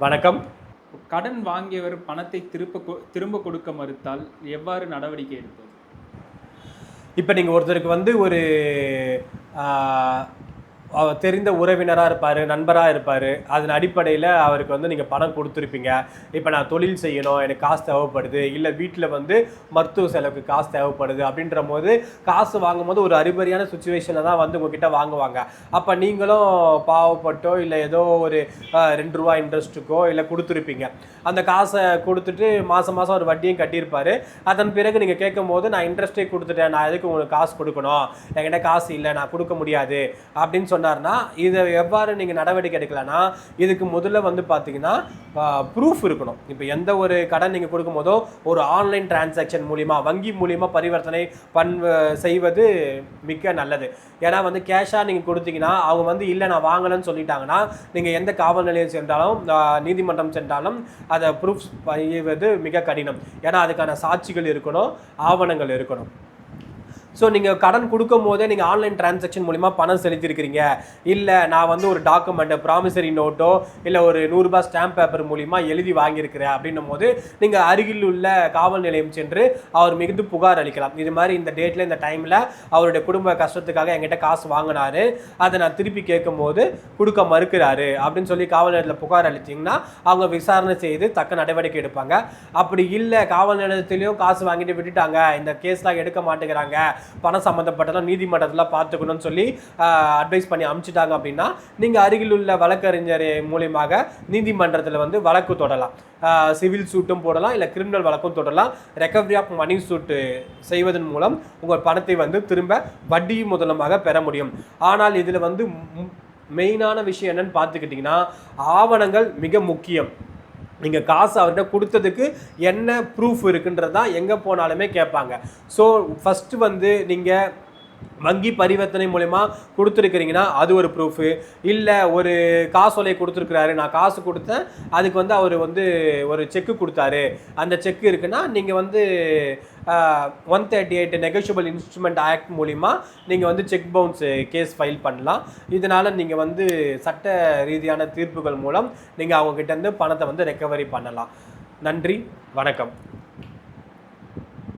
வணக்கம். கடன் வாங்கியவர் பணத்தை திருப்ப கொ- திரும்ப கொடுக்க மறுத்தால் எவ்வாறு நடவடிக்கை எடுப்பது? இப்போ நீங்கள் ஒருத்தருக்கு வந்து ஒரு தெரிந்த உறவினராக இருப்பார் நண்பராக இருப்பார் அதன் அடிப்படையில் அவருக்கு வந்து நீங்கள் பணம் கொடுத்துருப்பீங்க. இப்போ நான் தொழில் செய்யணும் எனக்கு காசு தேவைப்படுது இல்லை வீட்டில் வந்து மருத்துவ செலவுக்கு காசு தேவைப்படுது அப்படின்ற போது காசு வாங்கும்போது ஒரு அறிபறியான சுச்சுவேஷனில் தான் வந்து உங்ககிட்ட வாங்குவாங்க. அப்போ நீங்களும் பாவப்பட்டோ இல்லை ஏதோ ஒரு ரெண்டு ரூபா இன்ட்ரெஸ்ட்டுக்கோ இல்லை கொடுத்துருப்பீங்க. அந்த காசை கொடுத்துட்டு மாதம் மாதம் ஒரு வட்டியும் கட்டியிருப்பார். அதன் பிறகு நீங்கள் கேட்கும் போது நான் இன்ட்ரெஸ்ட்டே கொடுத்துட்டேன். நான் எதுக்கு உங்களுக்கு காசு கொடுக்கணும்? என்கிட்ட காசு இல்லை. நான் கொடுக்க முடியாது. அப்படின்னு சொன்னார்னா இதை எவ்வாறு நீங்கள் நடவடிக்கை எடுக்கலாம்னா இதுக்கு முதல்ல வந்து பார்த்தீங்கன்னா ப்ரூஃப் இருக்கணும். இப்போ எந்த ஒரு கடன் நீங்கள் கொடுக்கும் போதோ ஒரு ஆன்லைன் டிரான்சாக்ஷன் மூலிமா வங்கி மூலிமா பரிவர்த்தனை பண் செய்வது மிக்க நல்லது. ஏன்னா வந்து கேஷாக நீங்கள் கொடுத்தீங்கன்னா அவங்க வந்து இல்லை நான் வாங்கலைன்னு சொல்லிட்டாங்கன்னா நீங்கள் எந்த காவல் நிலையம் சென்றாலும் நீதிமன்றம் சென்றாலும் அதை ப்ரூஃப் செய்வது மிக கடினம். ஏன்னா அதுக்கான சாட்சிகள் இருக்கணும் ஆவணங்கள் இருக்கணும். ஸோ நீங்கள் கடன் கொடுக்கும் போதே நீங்கள் ஆன்லைன் டிரான்சாக்ஷன் மூலிமா பணம் செலுத்தியிருக்கிறீங்க. இல்லை நான் வந்து ஒரு டாக்குமெண்ட்டை ப்ராமிசரி நோட்டோ இல்லை ஒரு நூறுரூபா ஸ்டாம்ப் பேப்பர் மூலிமா எழுதி வாங்கியிருக்கிறேன் அப்படின்னும் போது நீங்கள் அருகில் உள்ள காவல் நிலையம் சென்று அவர் மிகுந்து புகார் அளிக்கலாம். இது மாதிரி இந்த டேட்டில் இந்த டைமில் அவருடைய குடும்ப கஷ்டத்துக்காக என்கிட்ட காசு வாங்கினாரு. அதை நான் திருப்பி கேட்கும்போது கொடுக்க மறுக்கிறாரு அப்படின்னு சொல்லி காவல் நிலையத்தில் புகார் அளித்தீங்கன்னா அவங்க விசாரணை செய்து தக்க நடவடிக்கை எடுப்பாங்க. அப்படி இல்லை காவல் நிலையத்திலையும் காசு வாங்கிட்டு விட்டுட்டாங்க. இந்த கேஸ்லாம் எடுக்க மாட்டேங்கிறாங்க. பணம் சம்மந்தப்பட்டலாம் நீதிமன்றத்தில் பார்த்துக்கணும்னு சொல்லி அட்வைஸ் பண்ணி அமுச்சிட்டாங்க அப்படின்னா நீங்கள் அருகில் உள்ள வழக்கறிஞர் மூலியமாக நீதிமன்றத்தில் வந்து வழக்கு தொடரலாம் சிவில் சூட்டும் போடலாம் இல்லை கிரிமினல் வழக்கும் தொடரலாம் ரெக்கவரி ஆஃப் மணி சூட்டு செய்வதன் மூலம் உங்கள் பணத்தை வந்து திரும்ப வட்டி முதலமாக பெற முடியும். ஆனால் இதில் வந்து மெயினான விஷயம் என்னன்னு பார்த்துக்கிட்டிங்கன்னா ஆவணங்கள் மிக முக்கியம். நீங்கள் காசு அவர்கிட்ட கொடுத்ததுக்கு என்ன ப்ரூஃப் இருக்குன்றது தான் எங்கே போனாலுமே கேட்பாங்க. ஸோ ஃபஸ்ட்டு வந்து நீங்கள் வங்கி பரிவர்த்தனை மூலயமா கொடுத்துருக்கிறீங்கன்னா அது ஒரு ப்ரூஃபு இல்லை ஒரு காசோலையை கொடுத்துருக்குறாரு. நான் காசு கொடுத்தேன். அதுக்கு வந்து அவர் வந்து ஒரு செக்கு கொடுத்தாரு. அந்த செக்கு இருக்குன்னா நீங்கள் வந்து one thirty eight negotiable instrument act மூலிமா நீங்கள் வந்து செக் பவுன்ஸ் கேஸ் ஃபைல் பண்ணலாம். இதனால் நீங்கள் வந்து சட்ட ரீதியான தீர்ப்புகள் மூலம் நீங்கள் அவங்ககிட்டேருந்து பணத்தை வந்து ரெக்கவரி பண்ணலாம். நன்றி வணக்கம்.